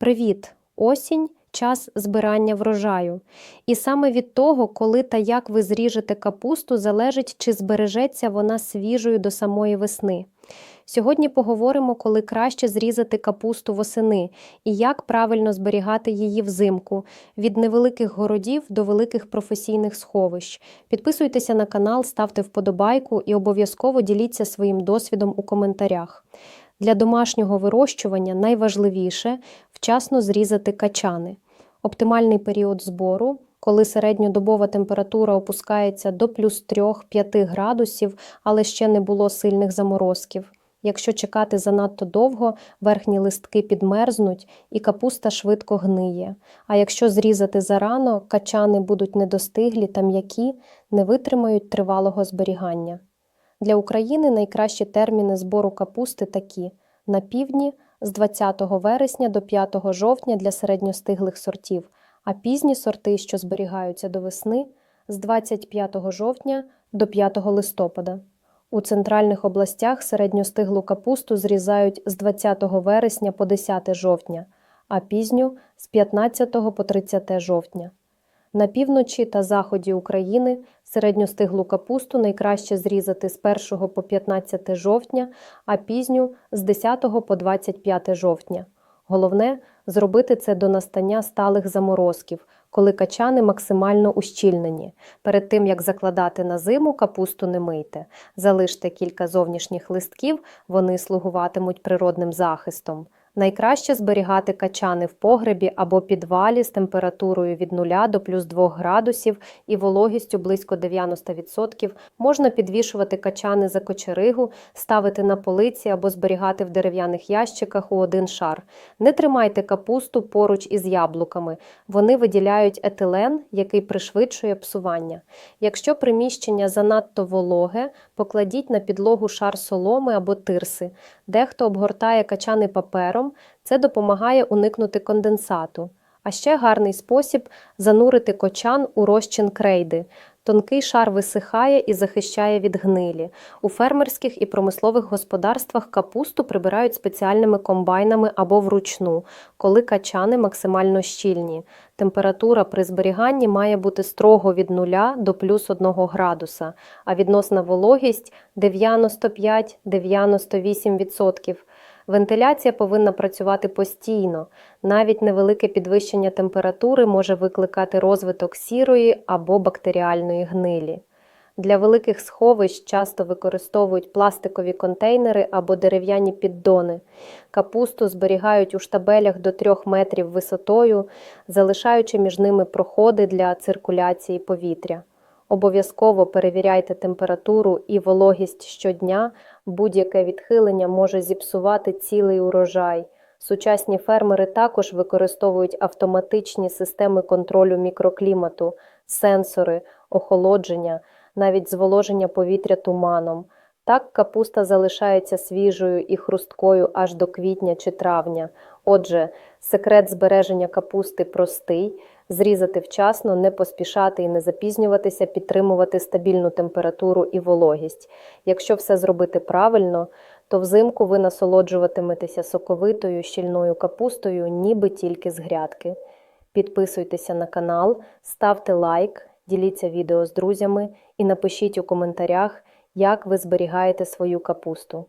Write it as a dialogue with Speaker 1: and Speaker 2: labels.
Speaker 1: Привіт! Осінь час збирання врожаю. І саме від того, коли та як ви зріжете капусту, залежить, чи збережеться вона свіжою до самої весни. Сьогодні поговоримо, коли краще зрізати капусту восени і як правильно зберігати її взимку від невеликих городів до великих професійних сховищ. Підписуйтеся на канал, ставте вподобайку і обов'язково діліться своїм досвідом у коментарях. Для домашнього вирощування найважливіше вчасно зрізати качани. Оптимальний період збору, коли середньодобова температура опускається до плюс 3-5 градусів, але ще не було сильних заморозків. Якщо чекати занадто довго, верхні листки підмерзнуть і капуста швидко гниє. А якщо зрізати зарано, качани будуть недостиглі та м'які, не витримають тривалого зберігання. Для України найкращі терміни збору капусти такі: на півдні з 20 вересня до 5 жовтня для середньостиглих сортів, а пізні сорти, що зберігаються до весни, з 25 жовтня до 5 листопада. У центральних областях середньостиглу капусту зрізають з 20 вересня по 10 жовтня, а пізню з 15 по 30 жовтня. На півночі та заході України середньостиглу капусту найкраще зрізати з 1 по 15 жовтня, а пізню з 10 по 25 жовтня. Головне зробити це до настання сталих заморозків, коли качани максимально ущільнені. Перед тим як закладати на зиму, капусту не мийте. Залиште кілька зовнішніх листків, вони слугуватимуть природним захистом. Найкраще зберігати качани в погребі або підвалі з температурою від 0 до плюс 2 градусів і вологістю близько 90%. Можна підвішувати качани за кочеригу, ставити на полиці або зберігати в дерев'яних ящиках у один шар. Не тримайте капусту поруч із яблуками. Вони виділяють етилен, який пришвидшує псування. Якщо приміщення занадто вологе, покладіть на підлогу шар соломи або тирси. Дехто обгортає качани папером, це допомагає уникнути конденсату. А ще гарний спосіб занурити кочан у розчин крейди. Тонкий шар висихає і захищає від гнилі. У фермерських і промислових господарствах капусту прибирають спеціальними комбайнами або вручну, коли качани максимально щільні. Температура при зберіганні має бути строго від 0 до плюс 1 градуса, а відносна вологість 95-98%. Вентиляція повинна працювати постійно. Навіть невелике підвищення температури може викликати розвиток сірої або бактеріальної гнилі. Для великих сховищ часто використовують пластикові контейнери або дерев'яні піддони. Капусту зберігають у штабелях до 3 метрів висотою, залишаючи між ними проходи для циркуляції повітря. Обов'язково перевіряйте температуру і вологість щодня, будь-яке відхилення може зіпсувати цілий урожай. Сучасні фермери також використовують автоматичні системи контролю мікроклімату, сенсори, охолодження, навіть зволоження повітря туманом. Так капуста залишається свіжою і хрусткою аж до квітня чи травня. Отже, секрет збереження капусти простий зрізати вчасно, не поспішати і не запізнюватися, підтримувати стабільну температуру і вологість. Якщо все зробити правильно, то взимку ви насолоджуватиметеся соковитою щільною капустою, ніби тільки з грядки. Підписуйтеся на канал, ставте лайк, діліться відео з друзями і напишіть у коментарях, як ви зберігаєте свою капусту.